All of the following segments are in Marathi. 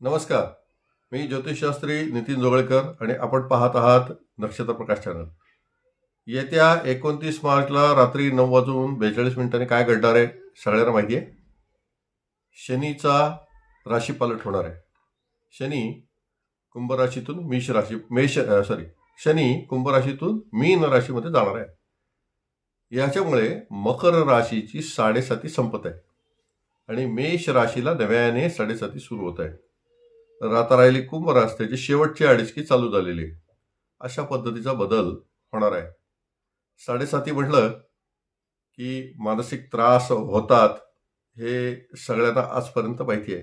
नमस्कार. मी ज्योतिषशास्त्री नितीन जोगळेकर आणि आपण पाहत आहात नक्षत्र प्रकाश चॅनल. येत्या एकोणतीस मार्चला रात्री नऊ वाजून बेचाळीस मिनिटांनी काय घडणार आहे सगळ्यांना माहिती आहे. शनीचा राशीपालट होणार आहे. शनी कुंभ राशीतून मेष राशी मेष सॉरी शनी कुंभ राशीतून मीन राशीमध्ये जाणार आहे. याच्यामुळे मकर राशीची साडेसाती संपत आहे. आणि मेष राशीला नव्याने साडेसाती सुरू होत आहे. राहता आता राहिली कुंभ रास त्याची शेवटची अडीचकी चालू झालेली आहे. अशा पद्धतीचा बदल होणार आहे. साडेसाती म्हटलं की मानसिक त्रास होतात हे सगळ्यांना आजपर्यंत माहिती आहे.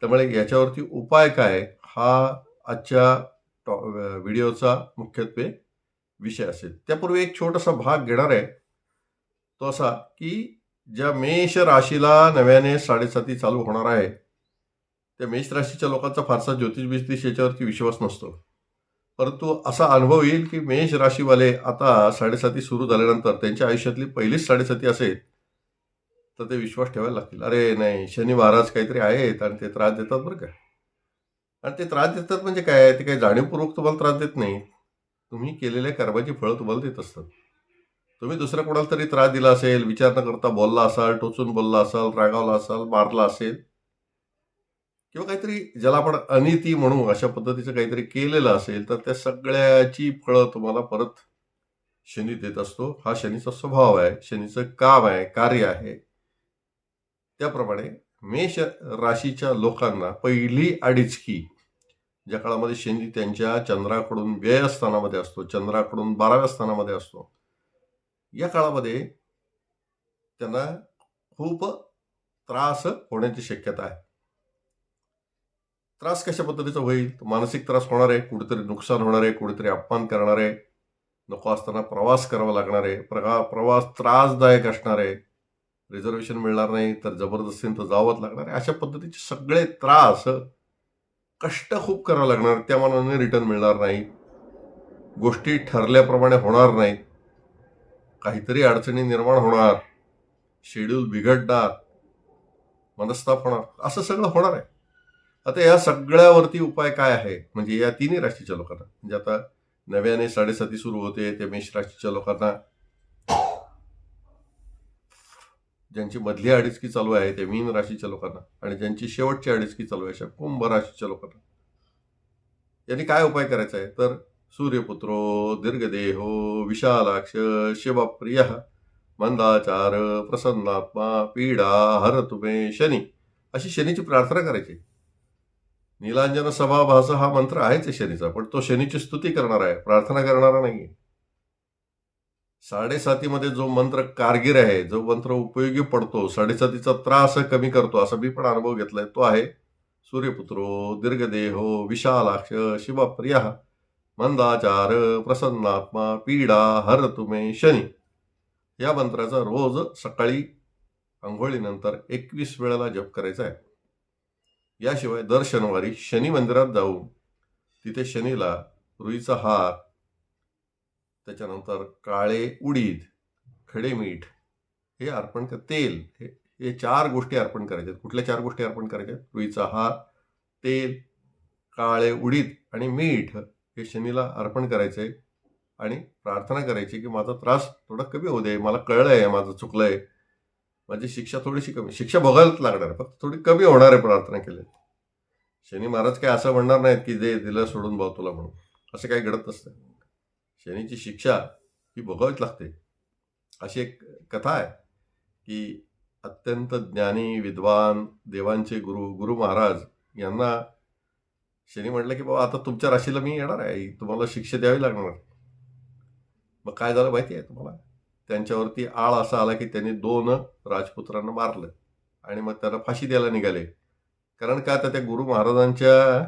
त्यामुळे याच्यावरती उपाय काय हा आजच्या टॉ व्हिडिओचा मुख्यत्वे विषय असेल. त्यापूर्वी एक छोटासा भाग घेणार आहे. तो असा की ज्या मेष राशीला नव्याने साडेसाती चालू होणार आहे त्या मेष राशीच्या लोकांचा फारसा ज्योतिष याच्यावरती विश्वास नसतो. परंतु असा अनुभव येईल की मेष राशीवाले आता साडेसाती सुरू झाल्यानंतर त्यांच्या आयुष्यातली पहिलीच साडेसाती असेल तर ते विश्वास ठेवायला लागतील. अरे नाही शनिवारच महाराज काहीतरी आहेत आणि ते त्रास देतात बरं का. आणि ते त्रास देतात म्हणजे काय? ते काही जाणीवपूर्वक तुम्हाला त्रास देत नाही तुम्ही केलेल्या कर्माची फळं तुम्हाला देत असतात. तुम्ही दुसऱ्या कोणाला तरी त्रास दिला असेल विचार न करता बोलला असाल टोचून बोलला असाल रागावला असाल मारला असेल किंवा काहीतरी ज्याला आपण अनिती म्हणू अशा पद्धतीचं काहीतरी केलेलं असेल तर त्या सगळ्याची फळं तुम्हाला परत शनी देत असतो. हा शनीचा स्वभाव आहे शनीचं काम आहे कार्य आहे. त्याप्रमाणे मेष राशीच्या लोकांना पहिली अडीचकी ज्या काळामध्ये शनी त्यांच्या चंद्राकडून व्यय स्थानामध्ये असतो चंद्राकडून बाराव्या स्थानामध्ये असतो या काळामध्ये त्यांना खूप त्रास होण्याची शक्यता आहे. त्रास कशा पद्धतीचा होईल? मानसिक त्रास होणार आहे कुठेतरी नुकसान होणार आहे कुठेतरी अपमान करणार आहे नको असताना प्रवास करावा लागणार आहे प्रगा प्रवास त्रासदायक असणार आहे. रिझर्वेशन मिळणार नाही तर जबरदस्तीनं तर जावंच लागणार आहे. अशा पद्धतीचे सगळे त्रास कष्ट खूप करावं लागणार त्या मानाने रिटर्न मिळणार नाही. गोष्टी ठरल्याप्रमाणे होणार नाहीत. काहीतरी अडचणी निर्माण होणार शेड्यूल बिघडणार मनस्ताप होणार असं सगळं होणार आहे. आता या सगळ्यावरती उपाय काय आहे? म्हणजे या तिन्ही राशीच्या लोकांना. म्हणजे आता नव्याने साडेसाती सुरू होते ते मेष राशीच्या लोकांना ज्यांची मधली अडीचकी चालू आहे ते मीन राशीच्या लोकांना आणि ज्यांची शेवटची अडीचकी चालू आहे अशा कुंभ राशीच्या लोकांना. यांनी काय उपाय करायचा आहे? तर सूर्यपुत्रो दीर्घदेहो विशालाक्ष शिवप्रिय मंदाचार प्रसन्नात्मा पीडा हर तुमे शनी अशी शनीची प्रार्थना करायची. नीलांजन सभाभास हा मंत्र आहेच शनीचा पण तो शनीची स्तुती करणार आहे प्रार्थना करणारा नाहीये. साडेसातीमध्ये जो मंत्र कारगिर आहे जो मंत्र उपयोगी पडतो साडेसातीचा त्रास कमी करतो असा मी पण अनुभव घेतलाय तो आहे सूर्यपुत्रो दीर्घदेहो विशालाक्ष शिवप्रिय मंदाचार प्रसन्नात्मा पीडा हर तुमे शनी. या मंत्राचा रोज सकाळी आंघोळीनंतर एकवीस वेळाला जप करायचा आहे. याशिवाय दर शनिवारी शनी मंदिरात जाऊन तिथे शनीला रुईचा हार त्याच्यानंतर काळे उडीद खडे मीठ हे अर्पण कर तेल हे हे चार गोष्टी अर्पण करायच्यात कुठल्या चार गोष्टी अर्पण करायच्यात रुईचा हार तेल काळे उडीद आणि मीठ हे शनीला अर्पण करायचं आहे आणि प्रार्थना करायची की माझा त्रास थोडा कमी होऊ दे मला कळलं आहे माझं चुकलं आहे माझी शिक्षा थोडीशी कमी शिक्षा भोगायलाच लागणार आहे फक्त थोडी कमी होणार आहे प्रार्थना केली शनी महाराज काय असं म्हणणार नाहीत की जे दिलं सोडून भाऊ तुला म्हणून. असं काही घडत नसतं. शनीची शिक्षा ही भोगावीच लागते. अशी एक कथा आहे की अत्यंत ज्ञानी विद्वान देवांचे गुरु गुरु महाराज यांना शनी म्हटलं की बाबा आता तुमच्या राशीला मी येणार आहे. तुम्हाला शिक्षा द्यावी लागणार. मग काय झालं माहिती आहे तुम्हाला? त्यांच्यावरती आळ असा आला की त्यांनी दोन राजपुत्रांना मारलं आणि मग त्यांना फाशी द्यायला निघाले. कारण का? तर त्या गुरु महाराजांच्या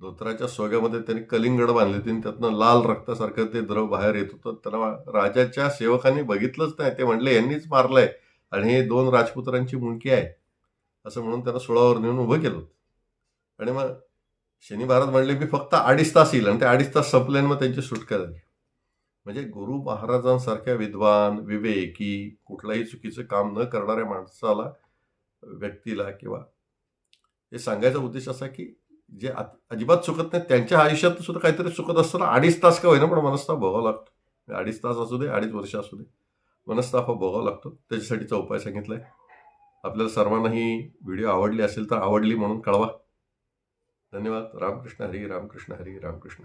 धोत्राच्या सोग्यामध्ये त्यांनी कलिंगड बांधले होते आणि त्यातनं लाल रक्तासारखं ते द्रव बाहेर येत होतं. त्यांना राजाच्या सेवकांनी बघितलंच नाही. ते म्हटले यांनीच मारलंय आणि हे दोन राजपुत्रांची मुंडकी आहे. असं म्हणून त्यांना सोळावर नेऊन उभं केलं आणि मग शनी महाराज म्हणले मी फक्त अडीच तास येईल आणि ते अडीच तास संपले मग त्यांची सुटका झाली. म्हणजे गुरु महाराजांसारख्या विद्वान विवेकी कुठलाही चुकीचं काम न करणाऱ्या माणसाला व्यक्तीला किंवा हे सांगायचा उद्देश असा की जे आत- अजिबात चुकत नाही त्यांच्या आयुष्यात सुद्धा काहीतरी चुकत असताना अडीच तास का होईना पण मनस्ताप भोगावा लागतो. म्हणजे अडीच तास असू दे अडीच वर्ष असू दे मनस्ताप हा भोगावा लागतो. त्याच्यासाठीचा उपाय सांगितला आहे आपल्याला सर्वांना ही व्हिडिओ आवडली असेल तर आवडली म्हणून कळवा. धन्यवाद. रामकृष्ण हरी रामकृष्ण हरी रामकृष्ण हरी.